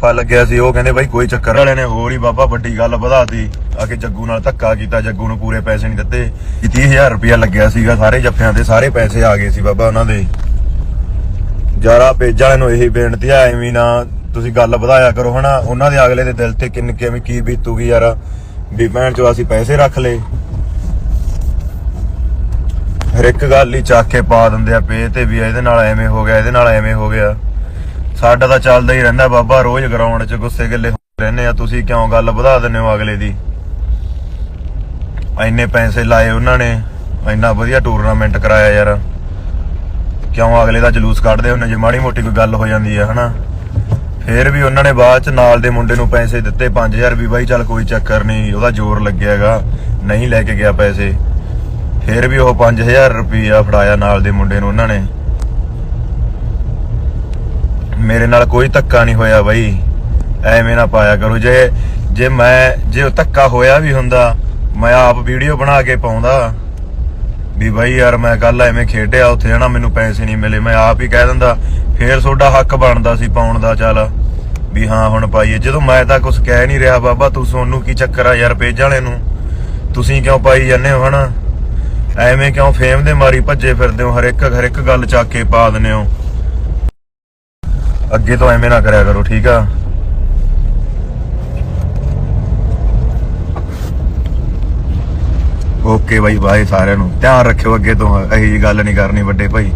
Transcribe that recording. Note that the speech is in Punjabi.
ਸਿਆਪਾ ਲੱਗਿਆ ਸੀ, ਉਹ ਕਹਿੰਦੇ ਬਾਈ ਕੋਈ ਚੱਕਰ ਵਾਲੇ ਨੇ ਹੋਰ ਹੀ ਬਾਬਾ ਵੱਡੀ ਗੱਲ ਵਧਾਤੀ, ਆ ਜੱਗੂ ਨਾਲ ਧੱਕਾ ਕੀਤਾ, ਜੱਗੂ ਨੂੰ ਪੂਰੇ ਪੈਸੇ ਨਹੀਂ ਦਿੱਤੇ। ਕਿ 30000 ਰੁਪਇਆ ਲੱਗਿਆ ਸੀਗਾ ਸਾਰੇ ਜੱਫਿਆਂ ਦੇ ਸਾਰੇ ਪੈਸੇ ਆ ਗਏ ਸੀ ਬਾਬਾ ਉਹਨਾਂ ਦੇ। ਯਾਰਾ ਪੇਜ ਵਾਲਿਆਂ ਨੂੰ ਇਹੀ ਬੇਨਤੀ ਆ, ਐਵੇਂ ਨਾ ਤੁਸੀਂ ਗੱਲ ਵਧਾਇਆ ਕਰੋ ਹਨਾ। ਉਹਨਾਂ ਦੇ ਅਗਲੇ ਦੇ ਦਿਲ ਤੇ ਕਿੰਨ ਕਿਵੇਂ ਕੀ ਬੀਤੂਗੀ ਯਾਰ। ਵੀ ਭੈਣ ਚੋ ਅਸੀਂ ਪੈਸੇ ਰੱਖ ਲਏ। ਹਰ ਇੱਕ ਗੱਲ ਹੀ ਚੱਕ ਕੇ ਪਾ ਦਿੰਦੇ ਆ ਪੇ ਤੇ ਵੀ ਇਹਦੇ ਨਾਲ ਐਵੇਂ ਹੋ ਗਿਆ, ਇਹਦੇ ਨਾਲ ਐਵੇਂ ਹੋ ਗਿਆ। ਸਾਡਾ ਤਾਂ ਚੱਲਦਾ ਹੀ ਰਹਿੰਦਾ ਬਾਬਾ, ਰੋਜ਼ ਗਰਾਊਂਡ 'ਚ ਗੁੱਸੇ ਗਿੱਲੇ ਰਹਿੰਦੇ ਆ। ਤੁਸੀਂ ਕਿਉਂ ਗੱਲ ਵਧਾ ਦਿੰਦੇ ਹੋ ਅਗਲੇ ਦੀ? ਇੰਨੇ ਪੈਸੇ ਲਾਏ ਉਹਨਾਂ ਨੇ, ਇੰਨਾ ਵਧੀਆ ਟੂਰਨਾਮੈਂਟ ਕਰਾਇਆ ਯਾਰ। ਕਿਉਂ ਅਗਲੇ ਦਾ ਜਲੂਸ ਕੱਢਦੇ ਹੁੰਦੇ ਜੇ ਮਾੜੀ ਮੋਟੀ ਕੋਈ ਗੱਲ ਹੋ ਜਾਂਦੀ ਆ, ਹਨਾ? ਫੇਰ ਵੀ ਉਹਨਾਂ ਨੇ ਬਾਅਦ ਚ ਨਾਲ ਦੇ ਮੁੰਡੇ ਨੂੰ ਪੈਸੇ ਦਿੱਤੇ 5000 ਵੀ ਬਾਈ ਚੱਲ ਕੋਈ ਚੱਕਰ ਨਹੀਂ, ਉਹਦਾ ਜ਼ੋਰ ਲੱਗਿਆਗਾ ਨਹੀਂ ਲੈ ਕੇ ਗਿਆ ਪੈਸੇ। ਫੇਰ ਵੀ ਉਹ 5000 ਰੁਪਈਆ ਫੜਾਇਆ ਨਾਲ ਦੇ ਮੁੰਡੇ ਨੂੰ ਉਹਨਾਂ ਨੇ। ਮੇਰੇ ਨਾਲ ਕੋਈ ਧੱਕਾ ਨਹੀਂ ਹੋਇਆ ਬਈ। ਐਵੇਂ ਨਾ ਪਾਇਆ ਕਰੋ। ਜੇ ਜੇ ਮੈਂ, ਜੇ ਉਹ ਧੱਕਾ ਹੋਇਆ ਵੀ ਹੁੰਦਾ, ਮੈਂ ਆਪ ਵੀਡੀਓ ਬਣਾ ਕੇ ਪਾਉਂਦਾ। ਵੀ ਬਾਈ ਯਾਰ ਮੈਂ ਕੱਲ ਐਵੇਂ ਖੇਡਿਆ, ਉੱਥੇ ਹਨਾ ਮੈਨੂੰ ਪੈਸੇ ਨਹੀਂ ਮਿਲੇ। ਮੈਂ ਆਪ ਹੀ ਕਹਿ ਦਿੰਦਾ, ਫੇਰ ਤੁਹਾਡਾ ਹੱਕ ਬਣਦਾ ਸੀ ਪਾਉਣ ਦਾ, ਚੱਲ। ਵੀ ਹਾਂ, ਹੁਣ ਪਾਈਏ। ਜਦੋਂ ਮੈਂ ਤਾਂ ਕੁਝ ਕਹਿ ਨਹੀਂ ਰਿਹਾ, ਬਾਬਾ, ਤੂੰ ਸੋਨੂੰ ਕੀ ਚੱਕਰ ਆ ਯਾਰ ਪੇਜ ਵਾਲੇ ਨੂੰ? ਤੁਸੀਂ ਕਿਉਂ ਪਾਈ ਜਾਂਦੇ ਹੋ, ਹਨਾ? ਐਵੇਂ ਕਿਉਂ ਫੇਮ ਦੇ ਮਾਰੀ ਭੱਜੇ ਫਿਰਦੇ ਹੋ? ਹਰ ਇੱਕ ਹਰ ਇੱਕ ਗੱਲ ਚੱਕ ਕੇ ਪਾ ਦਿੰਦੇ ਹੋ। ਅੱਗੇ ਤੋਂ ਐਵੇਂ ਨਾ ਕਰਿਆ ਕਰੋ, ਠੀਕ ਆ? ਓਕੇ ਬਾਈ ਬਾਈ ਸਾਰਿਆਂ ਨੂੰ। ਧਿਆਨ ਰੱਖਿਓ ਅੱਗੇ ਤੋਂ, ਇਹੀ ਜੀ ਗੱਲ ਨਹੀਂ ਕਰਨੀ ਵੱਡੇ ਭਾਈ।